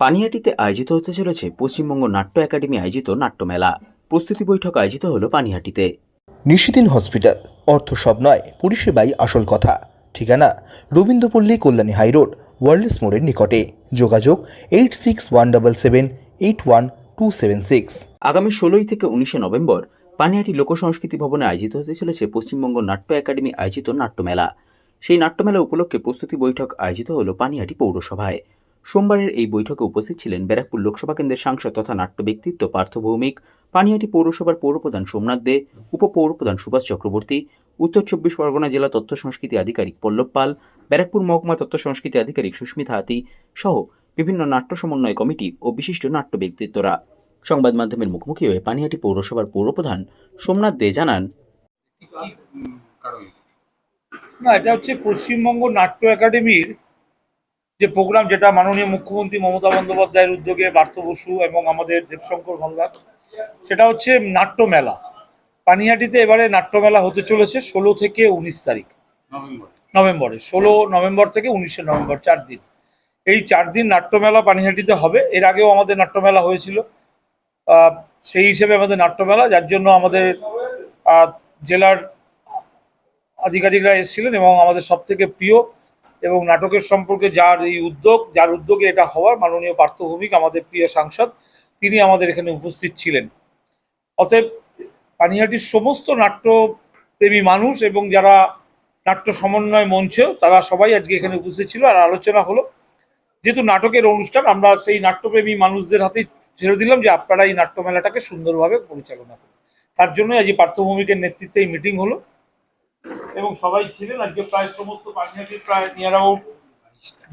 পানিহাটিতে আয়োজিত হতে চলেছে পশ্চিমবঙ্গ নাট্য একাডেমি আয়োজিত নাট্যমেলা প্রস্তুতি বৈঠক আয়োজিত হলো পানিহাটিতে। নিশিদিন হসপিটাল অর্থ সব নয় পরিষেবাই আসল কথা। ঠিকানা রবীন্দ্রপল্লী কল্যাণী হাইরোড ওয়ার্ল্ডস মোড়ের নিকটে। যোগাযোগ eight six one double seven eight one two seven six. আগামী ষোলোই থেকে উনিশে নভেম্বর পানিহাটি লোকসংস্কৃতি ভবনে আয়োজিত হতে চলেছে পশ্চিমবঙ্গ নাট্য একাডেমি আয়োজিত নাট্যমেলা সেই নাট্যমেলা উপলক্ষে প্রস্তুতি বৈঠক আয়োজিত হলো পানিহাটি পৌরসভায়। সোমবারের এই বৈঠকে উপস্থিত ছিলেন ব্যারাকপুর লোকসভা কেন্দ্রের সাংসদ তথা নাট্য ব্যক্তিত্ব পার্থ ভৌমিক পানিহাটি পৌরসভার পৌরপ্রধান সোমনাথ দে, উপপৌরপ্রধান সুভাষ চক্রবর্তী, উত্তর চব্বিশ পরগনা জেলা তথ্য সংস্কৃতি আধিকারিক পল্লব পাল, ব্যারাকপুর মহকুমা তথ্য সংস্কৃতি আধিকারিক সুস্মিতা হাতি সহ বিভিন্ন নাট্য সমন্বয় কমিটি ও বিশিষ্ট নাট্য ব্যক্তিত্বরা। সংবাদ মাধ্যমের মুখোমুখি হয়ে পানিহাটি পৌরসভার পৌরপ্রধান সোমনাথ দে জানান না, এটা হচ্ছে পশ্চিমবঙ্গ নাট্য একাডেমির যে প্রোগ্রাম যেটা মাননীয় মুখ্যমন্ত্রী মমতা বন্দ্যোপাধ্যায়ের উদ্যোগে পার্থ বসু এবং আমাদের দেবশঙ্কর ভান্ডার সেটা হচ্ছে নাট্যমেলা পানিহাটিতে এবারে নাট্যমেলা হতে চলেছে ষোলো থেকে উনিশ তারিখ। নভেম্বরে। ষোলো নভেম্বর থেকে উনিশে নভেম্বর চার দিন। এই চার দিন নাট্যমেলা পানিহাটিতে হবে। এর আগেও আমাদের নাট্যমেলা হয়েছিল। সেই হিসেবে আমাদের নাট্যমেলা যার জন্য আমাদের জেলার আধিকারিকরা এসেছিলেন এবং আমাদের সব থেকে প্রিয় এবং নাটকের সম্পর্কে যার এই উদ্যোগ, যার উদ্যোগে এটা হওয়ার মাননীয় পার্থভূমিক আমাদের প্রিয় সাংসদ, তিনি আমাদের এখানে উপস্থিত ছিলেন। অতএব পানিহাটির সমস্ত নাট্যপ্রেমী মানুষ এবং যারা নাট্য সমন্বয় মঞ্চেও তারা সবাই আজকে এখানে উপস্থিত ছিল আর আলোচনা হলো। যেহেতু নাটকের অনুষ্ঠান, আমরা সেই নাট্যপ্রেমী মানুষদের হাতেই ছেড়ে দিলাম যে আপনারা এই নাট্যমেলাটাকে সুন্দরভাবে পরিচালনা করুন। তার জন্য আজ এই পার্থ নেতৃত্বে এই মিটিং হলো। এবং সবাই ছিলেন আজকে প্রায় সমস্ত পানিহাটির প্রায় নিয়ার অ্যাবাউট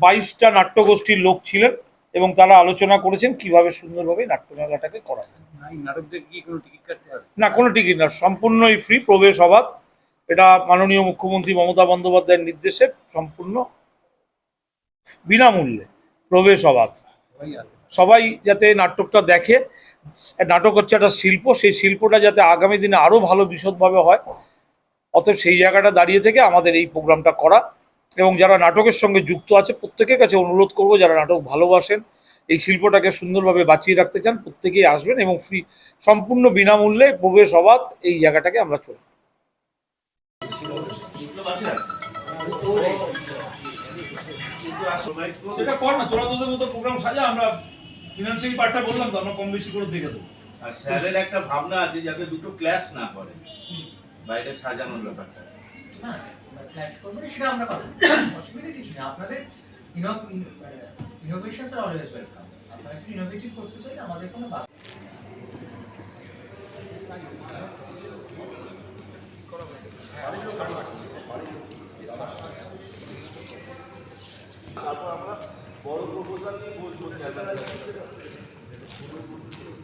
বাইশটা নাট্যগোষ্ঠীর লোক ছিলেন এবং তারা আলোচনা করেছেন কীভাবে সুন্দরভাবে নাট্যমেলাটাকে করা যায়। না কোনো টিকিট না সম্পূর্ণই ফ্রি প্রবেশ অবাধ। এটা মাননীয় মুখ্যমন্ত্রী মমতা বন্দ্যোপাধ্যায়ের নির্দেশে সম্পূর্ণ বিনামূল্যে প্রবেশ অবাধ। সবাই যাতে নাটকটা দেখে নাটক হচ্ছে একটা শিল্প সেই শিল্পটা যাতে আগামী দিনে আরও ভালো বিশদভাবে হয় অতএব সেই জায়গাটা দাঁড়িয়ে থেকে আমাদের এই প্রোগ্রামটা করা। এবং যারা নাটকের সঙ্গে যুক্ত আছে প্রত্যেকের কাছে অনুরোধ করব যারা নাটক ভালোবাসেন এই শিল্পটাকে সুন্দরভাবে বাঁচিয়ে রাখতে চান প্রত্যেকেই আসবেন এবং ফ্রি সম্পূর্ণ বিনামূল্যে প্রবেশ অবাধ এই জায়গাটাকে আমরা চলি। সেটা কর না তোরা তোদের মতো প্রোগ্রাম সাজা আমরা ফিনান্সিয়াল পার্টটা বললাম তো আমরা কম বেশি করে দেখে দেবো। আর স্যারের একটা ভাবনা আছে যাতে দুটো ক্লাস না করে। বাইরে সাজানোর ব্যাপারটা। হ্যাঁ ফ্ল্যাট করব সেটা আমরা পাবো অসুবিধা কিছু নেই। আপনাদের ইনোভেশনস আর অলওয়েজ ওয়েলকাম আপনারা কিছু ইনোভেটিভ করতে চাইলে আমাদের কোনো বাধা